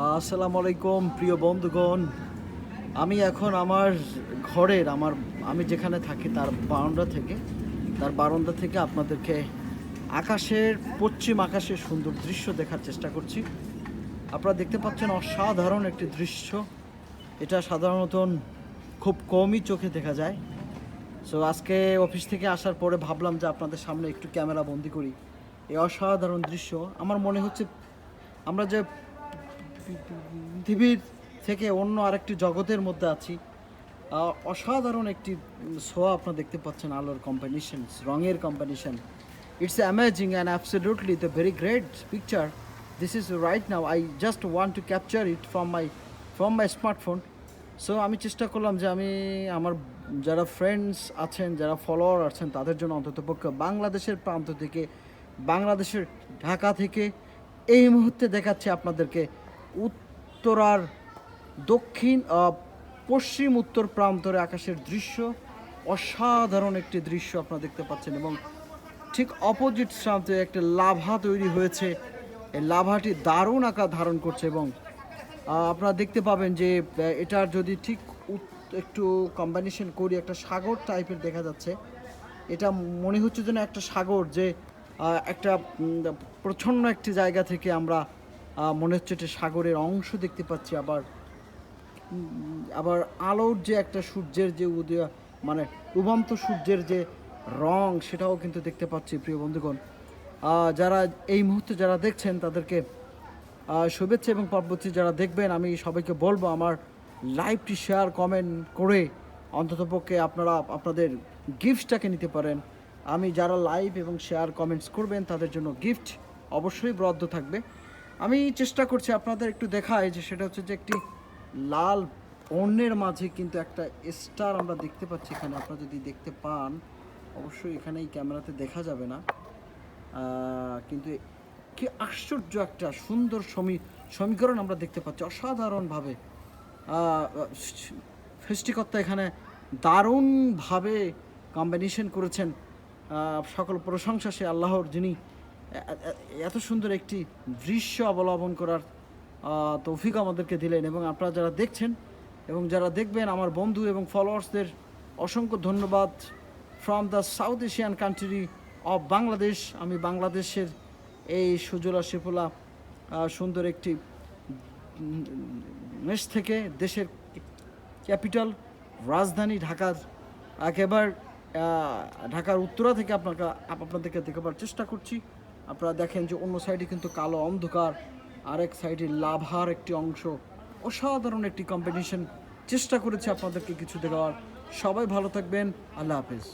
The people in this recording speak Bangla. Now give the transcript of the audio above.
আসসালামু আলাইকুম, প্রিয় বন্ধুগণ। আমি এখন আমার ঘরের, আমার, আমি যেখানে থাকি তার বারান্দা থেকে, তার বারান্দা থেকে আপনাদেরকে আকাশের, পশ্চিম আকাশের সুন্দর দৃশ্য দেখার চেষ্টা করছি। আপনারা দেখতে পাচ্ছেন অসাধারণ একটি দৃশ্য। এটা সাধারণত খুব কমই চোখে দেখা যায়। সো আজকে অফিস থেকে আসার পরে ভাবলাম যে আপনাদের সামনে একটু ক্যামেরা বন্দি করি। এই অসাধারণ দৃশ্য। আমার মনে হচ্ছে আমরা যে পৃথিবীর থেকে অন্য আরেকটি জগতের মধ্যে আছি। অসাধারণ একটি শো আপনারা দেখতে পাচ্ছেন আলোর কম্বিনেশন রঙের combination it's amazing and absolutely the very great picture this is right now I just want to capture it from my from my smartphone so আমি চেষ্টা করলাম যে আমি আমার যারা ফ্রেন্ডস আছেন, যারা ফলোয়ার আছেন, তাদের জন্য অন্ততপক্ষে বাংলাদেশের প্রান্ত থেকে, বাংলাদেশের ঢাকা থেকে এই মুহূর্তে দেখাচ্ছি আপনাদেরকে উত্তরার দক্ষিণ পশ্চিম উত্তর প্রান্তরে আকাশের দৃশ্য, অসাধারণ একটি দৃশ্য আপনারা দেখতে পাচ্ছেন এবং ঠিক অপোজিট প্রান্তে একটা লাভা তৈরি হয়েছে। এই লাভাটি দারুণ আকার ধারণ করছে এবং আপনারা দেখতে পাবেন যে এটার যদি ঠিক একটু কম্বিনেশন করি, একটা সাগর টাইপের দেখা যাচ্ছে। এটা মনে হচ্ছে যেন একটা সাগর যে একটা প্রচ্ছন্ন একটি জায়গা থেকে আমরা মনে হচ্ছে একটা সাগরের অংশ দেখতে পাচ্ছি, আবার আবার আলোর যে একটা সূর্যের যে উদয় মানে উভন্ত সূর্যের যে রং, সেটাও কিন্তু দেখতে পাচ্ছি, প্রিয় বন্ধুগণ। যারা এই মুহূর্তে যারা দেখছেন, তাদেরকে শুভেচ্ছা এবং পরবর্তী যারা দেখবেন, আমি সবাইকে বলব, আমার লাইভটি শেয়ার, কমেন্ট করে অন্ততপক্ষে আপনারা আপনাদের গিফটটাকে নিতে পারেন। আমি যারা লাইভ এবং শেয়ার কমেন্টস করবেন, তাদের জন্য গিফট অবশ্যই বরাদ্দ থাকবে। আমি চেষ্টা করছি আপনাদের একটু দেখায় যে সেটা হচ্ছে যে একটি লাল অন্যের মাঝে কিন্তু একটা স্টার আমরা দেখতে পাচ্ছি এখানে। আপনারা যদি দেখতে পান, অবশ্যই এখানে এই ক্যামেরাতে দেখা যাবে না। কিন্তু কি আশ্চর্য একটা সুন্দর সমী সমীকরণ আমরা দেখতে পাচ্ছি। অসাধারণভাবে সৃষ্টিকর্তা এখানে দারুণভাবে কম্বিনেশন করেছেন। সকল প্রশংসা সে আল্লাহর যিনি এত সুন্দর একটি দৃশ্য অবলম্বন করার তৌফিক আমাদেরকে দিলেন এবং আপনারা যারা দেখছেন এবং যারা দেখবেন আমার বন্ধু এবং ফলোয়ার্সদের অসংখ্য ধন্যবাদ from the south Asian country of Bangladesh আমি বাংলাদেশের এই সুজলা আহ, সুন্দর একটি দেশ থেকে দেশের ক্যাপিটাল রাজধানী ঢাকার একেবারে ঢাকার উত্তরা থেকে আপনাকে আপনাদেরকে দেখাবার চেষ্টা করছি। আপনারা দেখেন যে অন্য সাইডে কিন্তু কালো অন্ধকার, আরেক সাইডে লাভার একটি অংশ। অসাধারণ একটি কম্পিটিশন চেষ্টা করেছে আপনাদেরকে কিছু দেওয়ার সবাই ভালো থাকবেন, আল্লাহ হাফেজ।